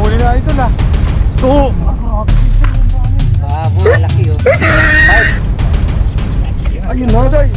Huli na ito na. Oo. Babo, laki oh. Ayun na, day.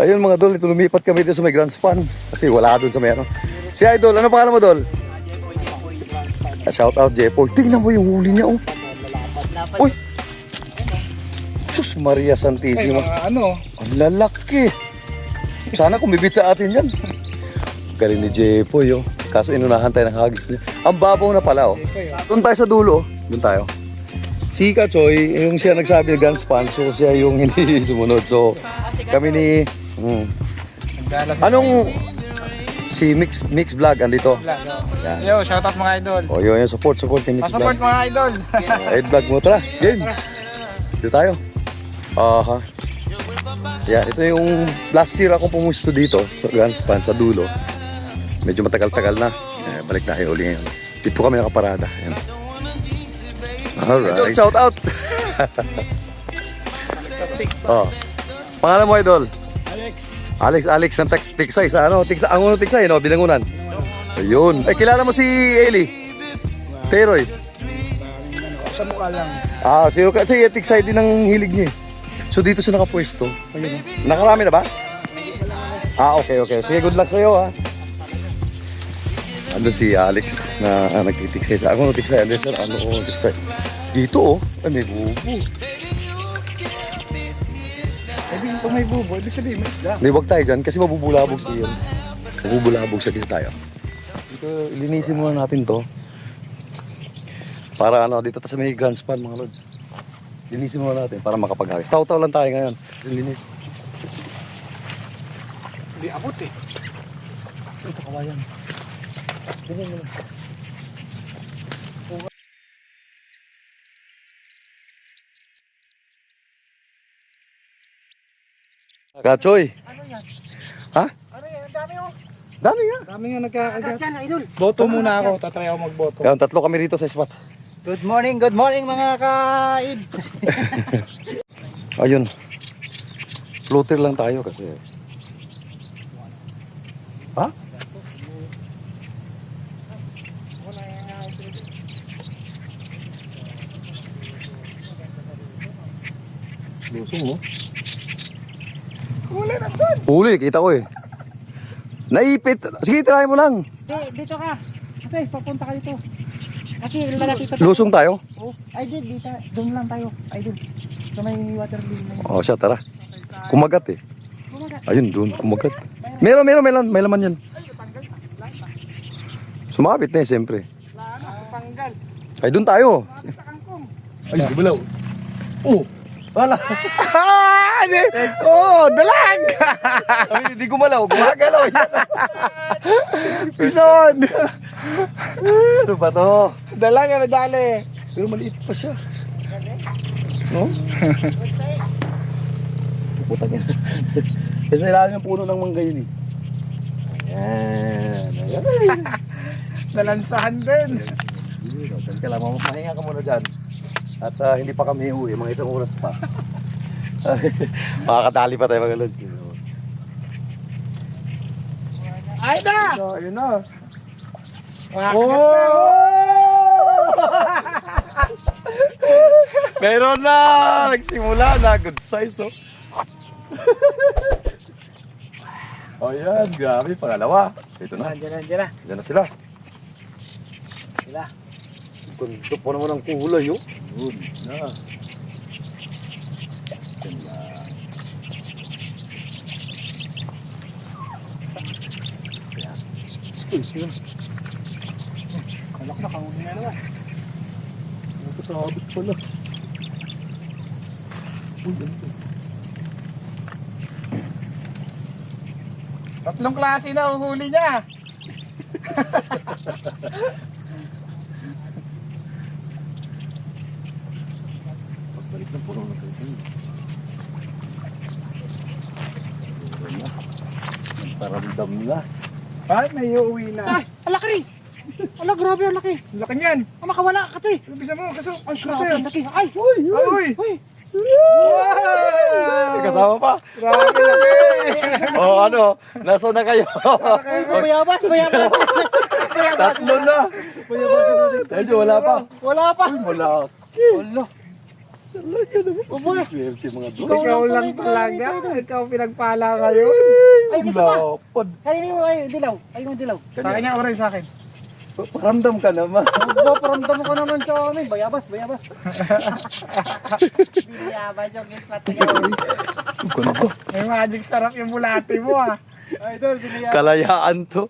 Ayun mga dol, ito lumipat kami dito sa may Grand Span. Kasi wala doon sa may ano. Si Idol, ano pangalan mo dol? Ah, Shout out Jepoy. Tingnan mo yung huli niya oh. Uy! Sus Maria Ay, Santissima. mga ano. Ang lalaki. Sana kumibit sa atin yan. Galing ni Jepoy oh. Kaso inunahan tayo ng hagis niya. Ang babaw na pala oh. Doon tayo sa dulo oh. Doon tayo. Si Kachoy, yung siya nagsabi ng gun span, so siya yung hindi sumunod. So, kami ni... Hmm. Anong... Si Mix Mix Vlog andito. Yan. Yo, shoutout mga idol. O yun, yun, support, support ni Mix Vlog. mga idol. Ay, vlog mo, tara. Game. Dito tayo. Aha. Yan, ito yung last year akong pumusto dito sa gun span, sa dulo. Medyo matagal-tagal na. Eh, balik tayo uli ngayon. Dito kami nakaparada. Yan. Alright. Shout out. oh. Pangalan mo, Idol? Alex. Alex, ng Tex Tiksay sa ano? Tiksa, ang uno Tiksay, no? Binangunan. Ayun. Ay, kilala mo si Eli? Teroy. Sa mukha lang. Ah, si kasi Tiksay din ang hilig niya. eh. So dito siya nakapwesto. Ayun. oh. Nakarami na ba? Ah, okay, okay. Sige, good luck sa'yo, ha. Andun si Alex na ah, nagtitiksay sa ako. Tiksay, andun siya. Ano ko, tiksay. Dito, oh. Ay, may bubo. Di kung may bubo, ibig sabihin may isda. Hindi, wag tayo dyan kasi mabubulabog siya yun. Mabubulabog siya dito tayo. Dito, linisin muna natin to. Para ano, dito tayo sa may grand span mga lods. Linisin muna natin para makapaghagis. Taw-taw lang tayo ngayon. Linis. Hindi abot eh. Ito kawayan. Kachoy. Ha? Ano yan? Ang dami oh. Dami nga. Kami nga nagkakagat. Yan, idol. Boto muna ako. Tatry ako magboto. Kaya tatlo kami rito sa spot. Good morning, good morning mga kaid. Ayun. Floater lang tayo kasi. Ha? Lusong mo? Huli na doon. Huli, kita ko eh. Naipit. Sige, try mo lang. Di, dito ka. Kasi papunta ka dito. Kasi malapit pa Lusong tayo. Oh, ay di, dito. Doon lang tayo. Idol. Sa may water lily na yun. O siya, tara. Kumagat eh. Kumagat. Ayun, doon, kumagat. Meron, meron, meron. May laman yan. Sumabit na eh, siyempre. Panggal. Ay, doon tayo. Ay, bulaw. Oh! Wala. Ah. Oh, dalag. Ay, hindi gumalaw. Gumagalaw. Pison! ano ba to? Dala nga na dali. Pero maliit pa siya. No? Puta niya. Kasi ilalim ng puno ng mangga yun eh. Yan. Ayan. Nalansahan din. Diyan ka lang, mapahinga ka muna dyan. At ah, hindi pa kami uwi, mga isang oras pa. Makakatali pa tayo mga lods. Ay na! So, yun na. Oh! Meron na! Nagsimula na. Good size, oh. oh, yan. Grabe. Pangalawa. Ito na. Diyan na, diyan na. Yan na sila. Sila. Ganda pa naman ang kulay, oh. Good na. Ganda. Uy, yun. Kalak na, kahuli na naman. Nakasabit pala. Uy, ano to? Tatlong klase na ang huli niya. Pagbalik ng puno ng kayo. Paramdam na. Bakit may uuwi na? Ay, alakri. Ala, grabe, ang laki. Laki niyan. Ah, makawala ka, te. Bisa mo, kaso. Kaso grabe, ang laki. Ay, Uy, uy. uy. Wow! Kasama pa. Grabe laki. O ano, nasa na kayo? Bayabas, bayabas. bayabas. Tatlo na. Medyo wala pa. Wala pa. Wala. Wala. Mga doon. Ikaw lang talaga. Ikaw pinagpala ngayon. Ay, gusto pa. Lapad. Kanina mo ay dilaw. Ay, yung dilaw. Sa akin niya, orange sa akin. Paramdam ka naman. Obo, paramdam ko naman sa amin. Bayabas, bayabas. Bayabas yung pati Kundo. May magic sarap yung bulati mo ah. Idol, binayabas. Kalayaan to.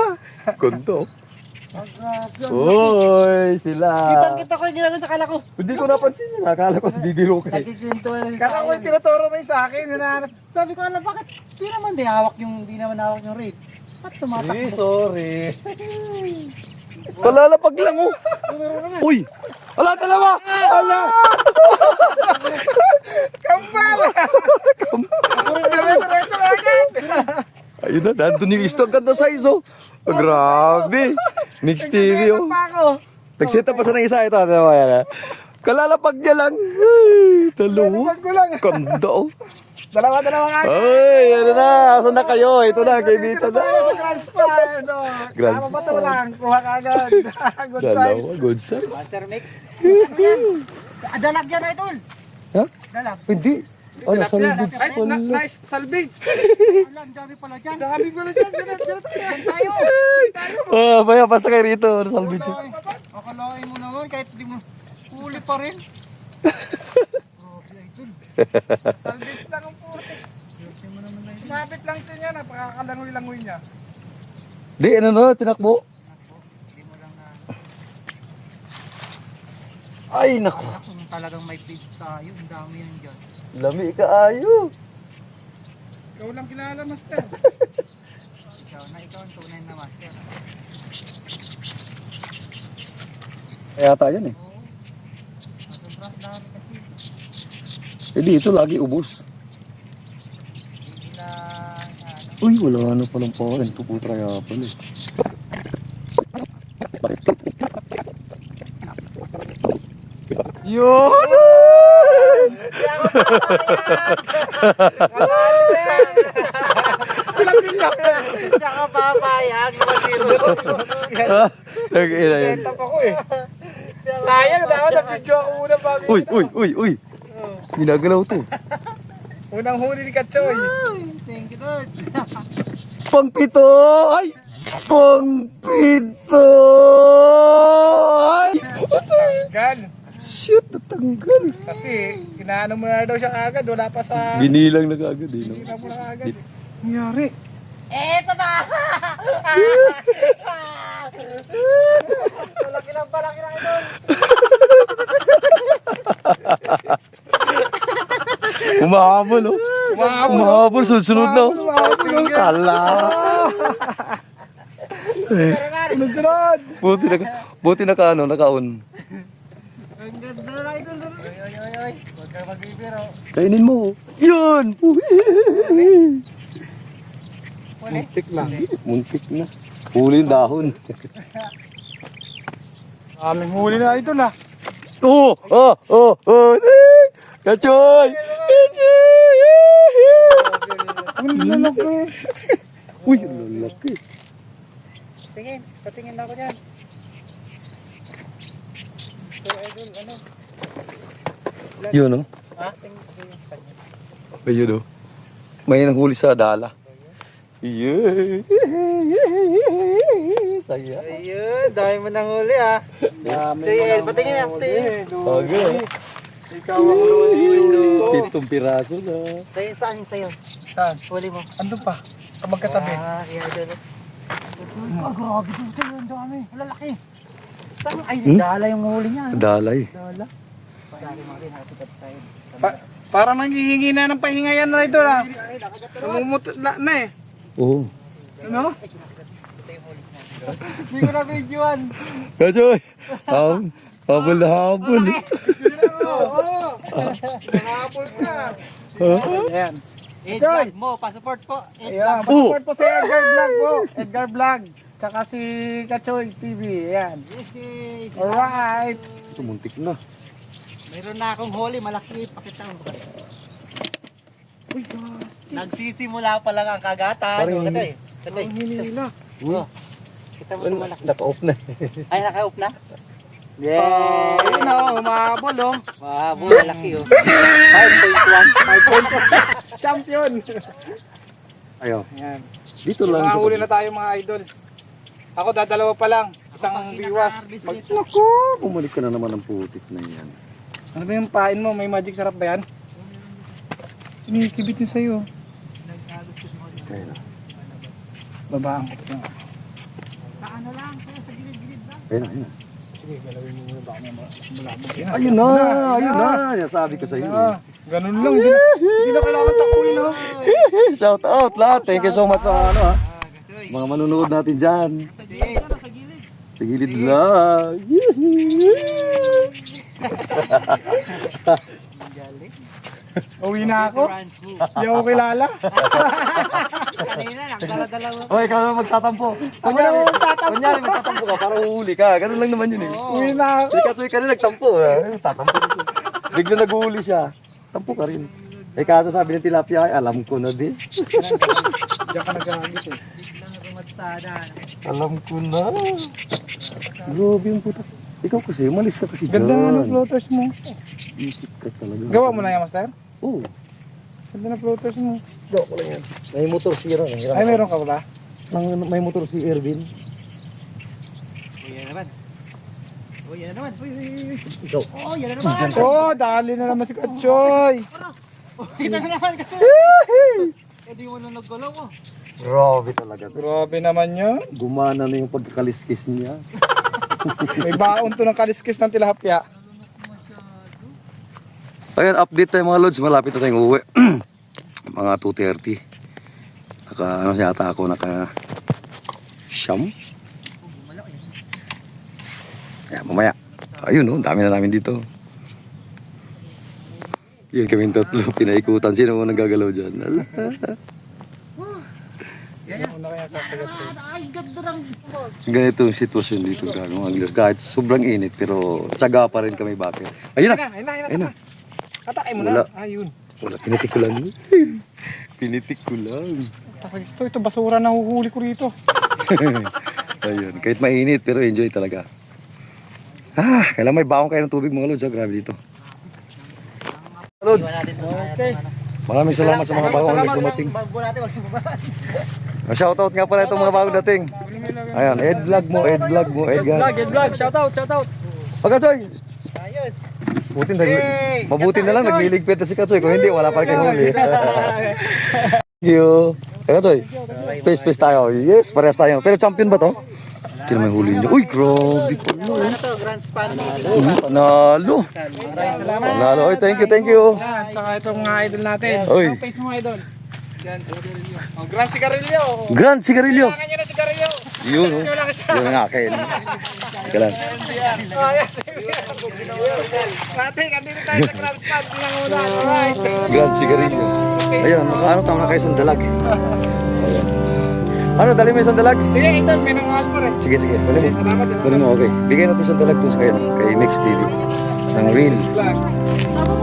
Kundo. Uy, sila. Kitang kita ko yung ginagawa sa kala ko. Hindi ko napansin yun. Akala ko si bibiro ka. Nagkikwento na yung ako tayo. yung tinuturo mo yung sa akin. Hinahanap. Sabi ko, alam, bakit? Di naman di hawak yung, di naman hawak yung raid. Ba't Eh, tumatakbo? sorry. Palalapag lang oh. Numero naman. Uy! Ala, dalawa! Ala! Kampal! Diretso-diretso agad. Ayun na, nandun yung istog. Ganda size oh. Oh, grabe. Mixed TV oh. Pa ako. Up pa sa ng isa ito. Ano ba yan ah? Kalalapag niya lang. Ay, dalawa. Tinupag ko lang. Ganda oh. Dalawa-dalawa nga. Ay, ano na. Asan na kayo? Ito na, kay Vita na. Sa Grand Spa. Ano? Grand Tama ba ito lang? Kuha ka agad. Good Dalawa, size. good size. Master mix. Dalag yan, idol. Ha? Dalag. Hindi. Ano, salvage Ay, pala. na- nice salvage. Alam, dami pala dyan. Ko na dyan. Ganun, ganun tayo. Tayo. Ah, baya, basta kayo rito. Ano, salvage? Akalain mo naman kahit di mo huli pa rin. Salvage lang ang putik. Sabit lang siya niya. Napakakalangoy-langoy niya. Di, ano na, tinakbo. Ay, nako. Talagang may feed tayo, ang dami yan dyan. Lami ka ayo. Ikaw lang kilala, master. Ikaw na, ikaw ang tunay na master. Kaya tayo yan eh. Sobrang dami kasi. Eh dito lagi ubos. Hindi na, ano, Uy, wala na palang pain. Tuputra nga pala eh. Yun! Hindi ka papayag na masiro. Nag-ina yan. Set up ako eh. Sayang, dapat na-video ako muna bago. Uy, uy, uy, uy. Ginagalaw to. Unang huli ni Katsoy. Thank you, Lord. Pangpito! Ay! Pangpito! Ay! Gan. Natanggal. Kasi, inaano mo na daw siya agad. Wala pa sa... Binilang na kagad eh. No? Inaano mo na agad. eh. Nangyari. Eto na! Palaki lang, palaki lang ito. Umahabol oh. Umahabol, sunod-sunod na oh. Kala. Sunod-sunod. buti na, buti na ka ano, nakaon. Ang ganda na ito. Oy, oy, oy, oy. Huwag ka magbibiro. Kainin mo. oh. Yun! Muntik lang. Muntik na. Huli yung dahon. Aming huli na ito na. Oh! Oh! Oh! Oh! Kachoy! Kachoy! Ang lalaki. Uy, ang lalaki. Tingin, patingin ako dyan. So, ano? Yun kanya. Ayun oh. May nanghuli sa dala. Yeah. Saya. Ayun, dami mo nang huli ah. Sige, patingin ako, tingin. Okay. Ikaw ang huli dito. Pitong piraso na. Sa'yo, saan yung sa'yo? Saan? Huli mo. Andun pa. Kamagkatabi. Ah, yeah, idol. Ah, grabe dito, ang dami. Lalaki. Saan? Ay, Hmm? dala yung huli niya. Dalay. Dala. Pa- parang nanghihingi na ng pahinga yan na ito na. Namumut na, na eh. Oo. Ano? Hindi ko na videoan. Kachoy! Ham, habol na habol. Oo. Nakapul ka. Ayan. Edgar mo, pa-support po. Edgar. Ayan. Oh. Support po sa Edgar Vlog po. Edgar Vlog. Tsaka si Kachoy TV. Ayan. Alright. Ito, muntik na. Mayroon na akong huli, malaki. Pakita ko. Uy, gosh. Nagsisimula pa lang ang kagatan. Parang Parang Katoy. Katoy. Ang hinila. Oh. Kita mo ito malaki. Naka-off na. Ay, naka-off na? Yeah. Ayun o, umabol o. Wow, malaki oh. 5.1. 5.1. Champion. Ayaw. Ayan. Dito lang. sa Makahuli na tayo mga idol. Ako dadalawa pa lang. Isang biwas. Mag Naku, bumalik ka na naman ng putik na yan. Ano ba yung pain mo? May magic sarap ba yan? Sinikibit niya sa'yo. Babaan ko ito. Sa ano lang, sa gilid-gilid lang. Kaya na, ayun na. Sige, galawin mo muna baka may malabog yan. Ayun na, ayun na. Yan sabi ko sa iyo. Ah, ganun lang. Hindi na, kailangan takuin ha. Shout out lahat. Thank you so much sa ano ha. Mga manunood natin dyan. Sa gilid. Sa gilid. Lang. Uwi na ako. Hindi ako kilala. Kanina, nagdala-dalawa. O, ikaw na magtatampo. Kunyari, kunyari magtatampo ka para uhuli ka. Ganun lang naman yun eh. Uwi na ako. Hindi ka na nagtampo. eh. Tatampo rin. Bigla nag-uhuli siya. Tampo ka rin. Eh kaso sabi ng tilapia, ay alam ko na this. Diyan ka nagagit eh. Alam ko na. Grabe yung puta. Ikaw kasi, umalis ka kasi Ganda nga ng floaters mo. Isip ka talaga. Gawa mo na yan, Master? Oo. Ganda ng floaters mo. Gawa ko lang yan. May motor si Ron. Ay, meron ka ba? Nang, may motor si Ervin. Oh, yan naman. Oh, yan na naman. Uy, uy, uy. Ikaw. Oh, yan na naman. Oh, dali na naman si Kachoy. Oh, kita mo naman kasi. Hindi mo na naggalaw oh. Grabe talaga. Grabe naman yun. Gumana na yung pagkakaliskis niya. May baon to ng kaliskis ng tilapia. Ayan, update tayo mga lods. Malapit na tayong uuwi. mga 2.30. Naka, ano siya ata ako, naka... Siyam? Ayan, mamaya. Ayun, oh, dami na namin dito. Yun kaming tatlo, pinaikutan. Sino mo nagagalaw dyan? Ala. Una kaya kakagat ko. Ay, ganda ng Ganito yung sitwasyon dito, gago mga anglers. Kahit sobrang init, pero tsaga pa rin kami bakit. Ayun na! Ayun na, ayun na, Ayun na! Atakay mo na. Ayun. Wala, pinitik ko lang. pinitik ko lang. Takay ito, ito basura na huhuli ko rito. Ayun, kahit mainit pero enjoy talaga. Ah, kailangan may baon kayo ng tubig mga lods, ah. grabe dito. Lods. Okay. maraming salamat sa mga bagong guys dumating. Bago natin, wag. Shoutout nga pala itong mga bagong dating. Ayan, Ed vlog mo, Ed vlog mo, Ed vlog. Vlog, vlog, shout out, shout out. Pagkachoy, Ayos. buti na, mabuti na lang, nagliligpit na si Kachoy. Kung hindi, wala pa kayo huli. Thank you. Kakachoy, face face tayo. Yes, parehas tayo. Pero champion ba to? Hindi naman huli niya. Uy, grabe pala. Ano to, Grand Span Racing. Hmm, Panalo. Panalo. Oy, thank you, thank you. Yan, tsaka itong mga idol natin. Oy. Ang page mo idol. Yan, oh, Grand Sigarilyo. Grand sigarilyo. Kailangan nyo na sigarilyo. Yun, oh. Yun lang siya. Yun ang akin. Kailan? Oh, yes. Ate, andito tayo sa Grand Spot. Pinanguna. Alright. Grand sigarilyo. Ayun, nakaano tama na kayo isang dalag. Ayun. Ano, dali mo isang dalag? Sige, idol, may nangal pa rin. Sige, sige. Dali mo. Dali mo, okay. Bigyan natin isang dalag dun sa kayo, kay Mix TV. Ng Real. vlog.